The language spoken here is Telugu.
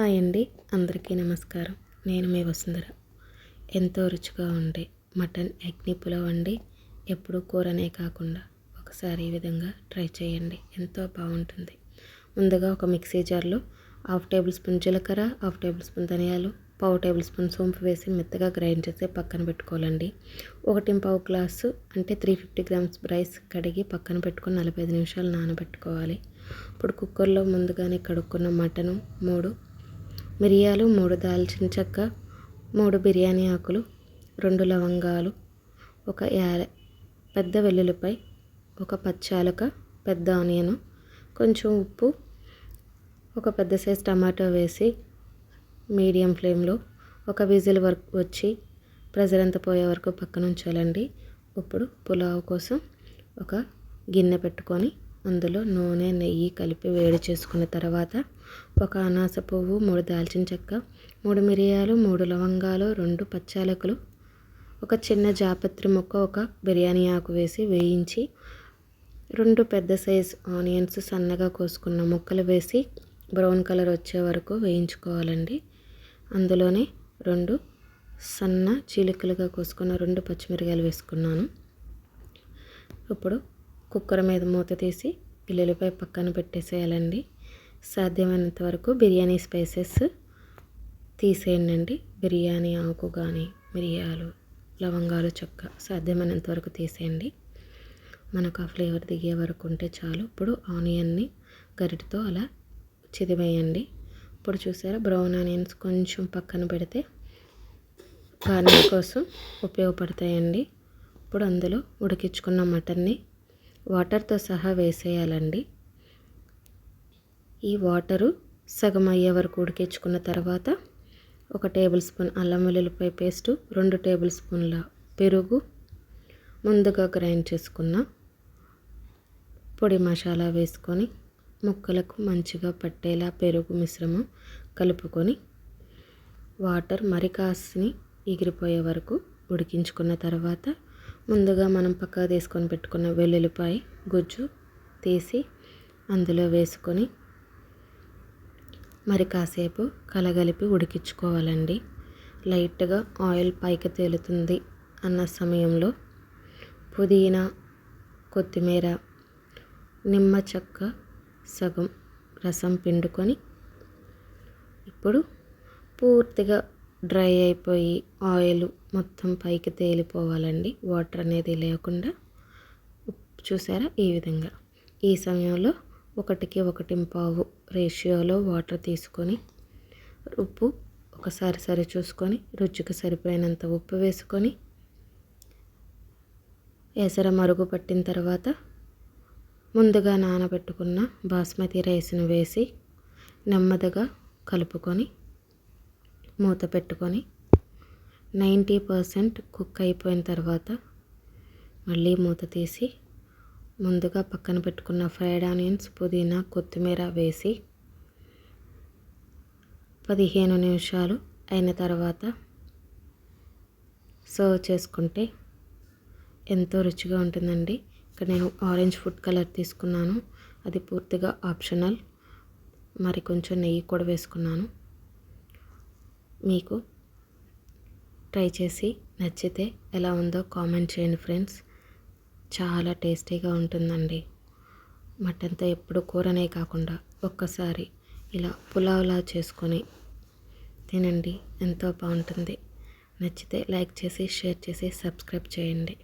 హాయ్ అండి. అందరికీ నమస్కారం. నేను మీ వసుంధర. ఎంతో రుచిగా ఉండే మటన్ అగ్ని పులావ్ అండి. ఎప్పుడు కూరనే కాకుండా ఒకసారి ఈ విధంగా ట్రై చేయండి. ఎంతో బాగుంటుంది. ముందుగా ఒక మిక్సీ జార్లో హాఫ్ టేబుల్ స్పూన్ జీలకర్ర హాఫ్ టేబుల్ స్పూన్ ధనియాలు పావు టేబుల్ స్పూన్ సోంపు వేసి మెత్తగా గ్రైండ్ చేసి పక్కన పెట్టుకోవాలండి. ఒకటి పావు గ్లాసు అంటే త్రీ ఫిఫ్టీ గ్రామ్స్ రైస్ కడిగి పక్కన పెట్టుకొని నలభై ఐదు నిమిషాలు నానబెట్టుకోవాలి. ఇప్పుడు కుక్కర్లో ముందుగానే కడుక్కున్న మటను మూడు మిరియాలు మూడు దాల్చిన చెక్క మూడు బిర్యానీ ఆకులు రెండు లవంగాలు ఒక యాల పెద్ద వెల్లుల్లిపై ఒక పచ్చాలక పెద్ద ఆనియను కొంచెం ఉప్పు ఒక పెద్ద సైజ్ టమాటో వేసి మీడియం ఫ్లేమ్లో ఒక విజిల్ వరకు వచ్చి ప్రెజర్ అంతా పోయే వరకు పక్కన ఉంచాలండి ఇప్పుడు పులావ్ కోసం ఒక గిన్నె పెట్టుకొని అందులో నూనె నెయ్యి కలిపి వేడి చేసుకున్న తర్వాత ఒక అనాస పువ్వు మూడు దాల్చిన చెక్క మూడు మిరియాలు మూడు లవంగాలు రెండు పచ్చాలకులు ఒక చిన్న జాపత్రి ముక్క ఒక బిర్యానీ ఆకు వేసి వేయించి రెండు పెద్ద సైజ్ ఆనియన్స్ సన్నగా కోసుకున్న ముక్కలు వేసి బ్రౌన్ కలర్ వచ్చే వరకు వేయించుకోవాలండి. అందులోనే రెండు సన్న చీలికలుగా కోసుకున్న రెండు పచ్చిమిరకాయలు వేసుకున్నాను. ఇప్పుడు కుక్కర్ మీద మూత తీసి పిల్లలపై పక్కన పెట్టేసేయాలండి. సాధ్యమైనంత వరకు బిర్యానీ స్పైసెస్ తీసేయండి బిర్యానీ ఆకు కానీ మిరియాలు లవంగాలు చెక్క సాధ్యమైనంత వరకు తీసేయండి. మనకు ఆ ఫ్లేవర్ దిగే వరకు ఉంటే చాలు. ఇప్పుడు ఆనియన్ని గరిటతో అలా చిదివేయండి ఇప్పుడు చూసారా బ్రౌన్ ఆనియన్స్ కొంచెం పక్కన పెడితే గార్నిష్ కోసం ఉపయోగపడతాయండి. ఇప్పుడు అందులో ఉడికించుకున్న మటన్ని వాటర్తో సహా వేసేయాలండి. ఈ వాటరు సగం అయ్యే వరకు ఉడికించుకున్న తర్వాత ఒక టేబుల్ స్పూన్ అల్లం వెల్లుల్లిపాయ పేస్టు రెండు టేబుల్ స్పూన్ల పెరుగు ముందుగా గ్రైండ్ చేసుకున్న పొడి మసాలా వేసుకొని ముక్కలకు మంచిగా పట్టేలా పెరుగు మిశ్రమం కలుపుకొని వాటర్ మరి కాసిని ఎగిరిపోయే వరకు ఉడికించుకున్న తర్వాత ముందుగా మనం పక్కకు తీసుకొని పెట్టుకున్న వెల్లుల్లిపాయ గుజ్జు తీసి అందులో వేసుకొని మరి కాసేపు కలగలిపి ఉడికించుకోవాలండి. లైట్గా ఆయిల్ పైకి తేలుతుంది అన్న సమయంలో పుదీనా కొత్తిమీర నిమ్మ చెక్క సగం రసం పిండుకొని ఇప్పుడు పూర్తిగా డ్రై అయిపోయి ఆయిల్ మొత్తం పైకి తేలిపోవాలండి. వాటర్ అనేది లేకుండా చూసారా? ఈ విధంగా. ఈ సమయంలో ఒకటికి ఒకటి పావు రేషియోలో వాటర్ తీసుకొని ఉప్పు ఒకసారి సరి చూసుకొని రుచికి సరిపోయినంత ఉప్పు వేసుకొని ఎసర మరుగు పట్టిన తర్వాత ముందుగా నానబెట్టుకున్న బాస్మతి రైస్ను వేసి నెమ్మదిగా కలుపుకొని మూత పెట్టుకొని నైంటీ పర్సెంట్ కుక్ అయిపోయిన తర్వాత మళ్ళీ మూత తీసి ముందుగా పక్కన పెట్టుకున్న ఫ్రైడ్ ఆనియన్స్ పుదీనా కొత్తిమీర వేసి పదిహేను నిమిషాలు అయిన తర్వాత సర్వ్ చేసుకుంటే ఎంతో రుచిగా ఉంటుందండి. ఇక్కడ నేను ఆరెంజ్ ఫుడ్ కలర్ తీసుకున్నాను. అది పూర్తిగా ఆప్షనల్. మరి కొంచెం నెయ్యి కూడా వేసుకున్నాను. మీకు ట్రై చేసి నచ్చితే ఎలా ఉందో కామెంట్ చేయండి ఫ్రెండ్స్. చాలా టేస్టీగా ఉంటుందండి. మటన్తో ఎప్పుడు కూరనే కాకుండా ఒక్కసారి ఇలా పులావ్లా చేసుకొని తినండి. ఎంతో బాగుంటుంది. నచ్చితే లైక్ చేసి షేర్ చేసి సబ్స్క్రైబ్ చేయండి.